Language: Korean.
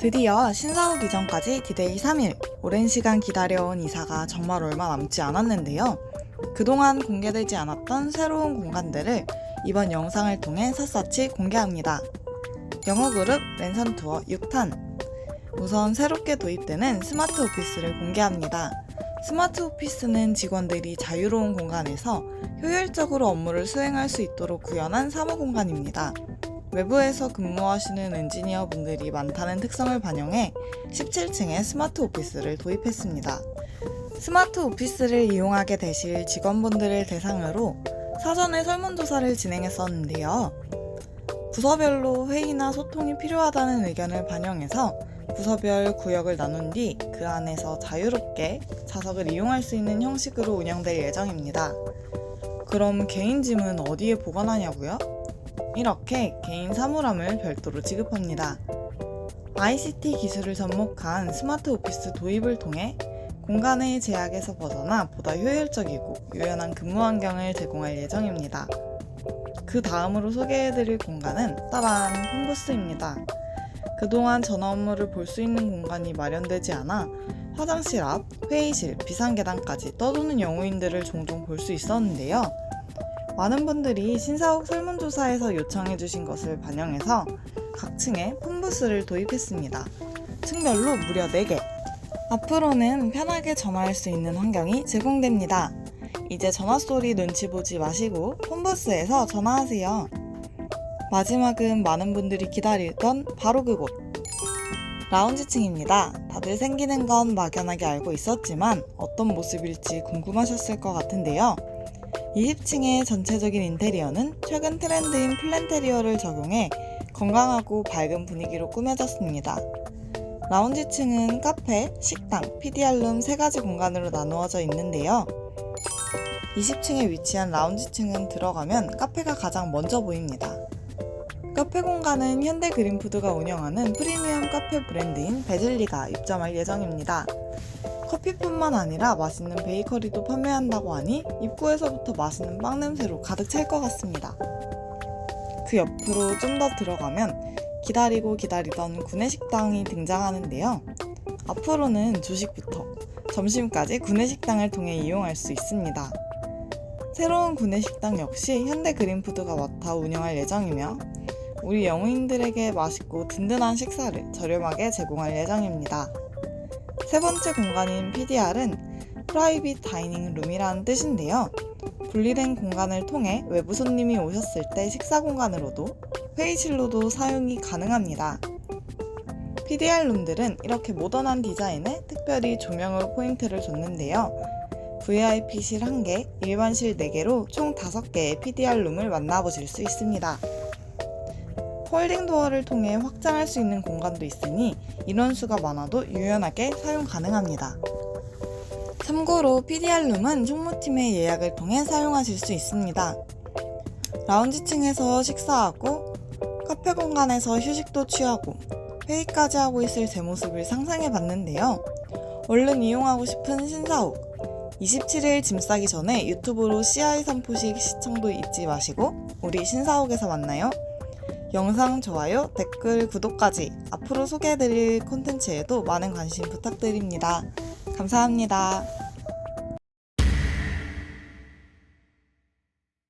드디어 신사옥 이전까지 디데이 3일. 오랜 시간 기다려온 이사가 정말 얼마 남지 않았는데요. 그동안 공개되지 않았던 새로운 공간들을 이번 영상을 통해 샅샅이 공개합니다. 영어그룹 랜선 투어 6탄. 우선 새롭게 도입되는 스마트 오피스를 공개합니다. 스마트 오피스는 직원들이 자유로운 공간에서 효율적으로 업무를 수행할 수 있도록 구현한 사무 공간입니다. 외부에서 근무하시는 엔지니어 분들이 많다는 특성을 반영해 17층에 스마트 오피스를 도입했습니다. 스마트 오피스를 이용하게 되실 직원분들을 대상으로 사전에 설문조사를 진행했었는데요. 부서별로 회의나 소통이 필요하다는 의견을 반영해서 부서별 구역을 나눈 뒤 그 안에서 자유롭게 좌석을 이용할 수 있는 형식으로 운영될 예정입니다. 그럼 개인 짐은 어디에 보관하냐고요? 이렇게 개인 사물함을 별도로 지급합니다. ICT 기술을 접목한 스마트 오피스 도입을 통해 공간의 제약에서 벗어나 보다 효율적이고 유연한 근무 환경을 제공할 예정입니다. 그 다음으로 소개해드릴 공간은 따란 폰부스입니다. 그동안 전화 업무를 볼 수 있는 공간이 마련되지 않아 화장실 앞, 회의실, 비상계단까지 떠도는 영우인들을 종종 볼 수 있었는데요. 많은 분들이 신사옥 설문조사에서 요청해주신 것을 반영해서 각 층에 폰부스를 도입했습니다. 층별로 무려 4개. 앞으로는 편하게 전화할 수 있는 환경이 제공됩니다. 이제 전화 소리 눈치 보지 마시고 폰부스에서 전화하세요. 마지막은 많은 분들이 기다리던 바로 그곳. 라운지층입니다. 다들 생기는 건 막연하게 알고 있었지만 어떤 모습일지 궁금하셨을 것 같은데요. 20층의 전체적인 인테리어는 최근 트렌드인 플랜테리어를 적용해 건강하고 밝은 분위기로 꾸며졌습니다. 라운지층은 카페, 식당, PDR룸 세 가지 공간으로 나누어져 있는데요. 20층에 위치한 라운지층은 들어가면 카페가 가장 먼저 보입니다. 카페 공간은 현대 그린푸드가 운영하는 프리미엄 카페 브랜드인 베즐리가 입점할 예정입니다. 커피뿐만 아니라 맛있는 베이커리도 판매한다고 하니 입구에서부터 맛있는 빵 냄새로 가득 찰 것 같습니다. 그 옆으로 좀 더 들어가면 기다리고 기다리던 구내식당이 등장하는데요. 앞으로는 주식부터 점심까지 구내식당을 통해 이용할 수 있습니다. 새로운 구내식당 역시 현대 그린푸드가 맡아 운영할 예정이며 우리 영웅인들에게 맛있고 든든한 식사를 저렴하게 제공할 예정입니다. 세 번째 공간인 PDR은 프라이빗 다이닝 룸이라는 뜻인데요. 분리된 공간을 통해 외부 손님이 오셨을 때 식사 공간으로도 회의실로도 사용이 가능합니다. PDR 룸들은 이렇게 모던한 디자인에 특별히 조명으로 포인트를 줬는데요. VIP실 1개, 일반실 4개로 총 5개의 PDR 룸을 만나보실 수 있습니다. 폴딩 도어를 통해 확장할 수 있는 공간도 있으니 인원수가 많아도 유연하게 사용 가능합니다. 참고로 PDR룸은 총무팀의 예약을 통해 사용하실 수 있습니다. 라운지층에서 식사하고 카페 공간에서 휴식도 취하고 회의까지 하고 있을 제 모습을 상상해 봤는데요. 얼른 이용하고 싶은 신사옥 27일 짐 싸기 전에 유튜브로 CI 선포식 시청도 잊지 마시고 우리 신사옥에서 만나요. 영상 좋아요, 댓글, 구독까지 앞으로 소개해드릴 콘텐츠에도 많은 관심 부탁드립니다. 감사합니다.